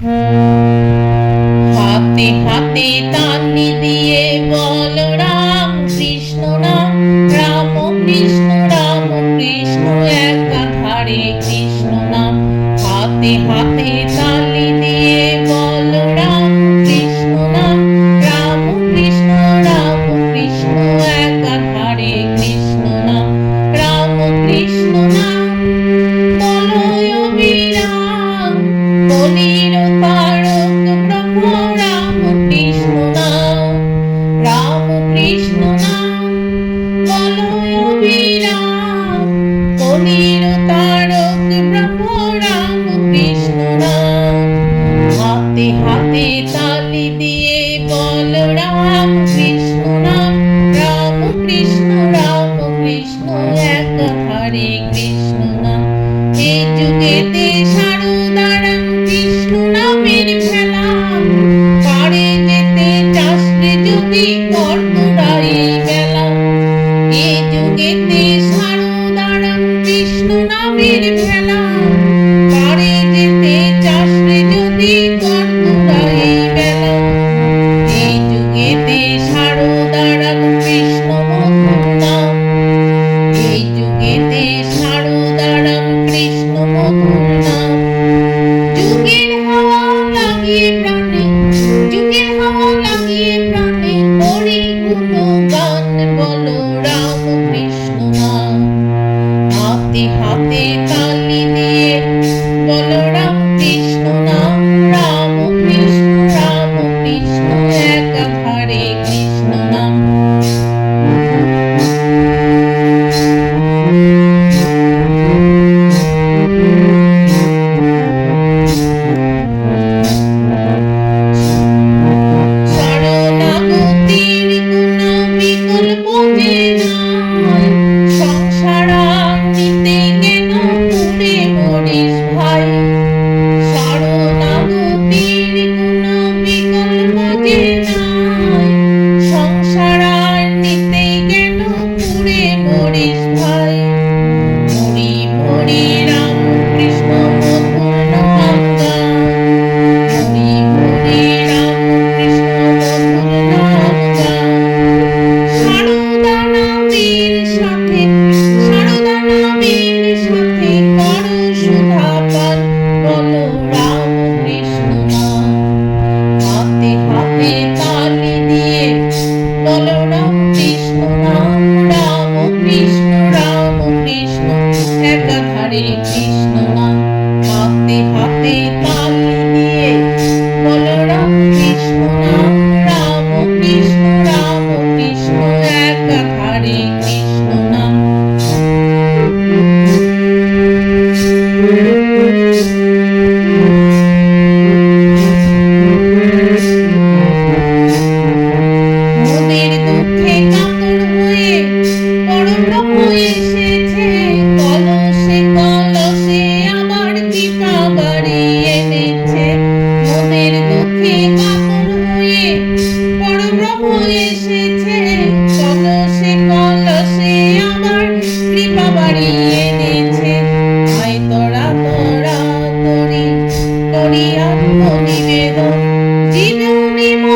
Hmm. Sita দিয়ে বলরাম কৃষ্ণ নাম রাম কৃষ্ণ রাম কৃষ্ণ, এক হরে কৃষ্ণ, নাম। এ যুগেতে সারদারাম কৃষ্ণ নামের খেলাম পারে যেতে চাষলে যদি কর্মরাই গেলাম এ যুগেতে সারদারাম কৃষ্ণ নামের খেলাম পারে যেতে চাষলে যদি Krishna. নিবেদন জীবনী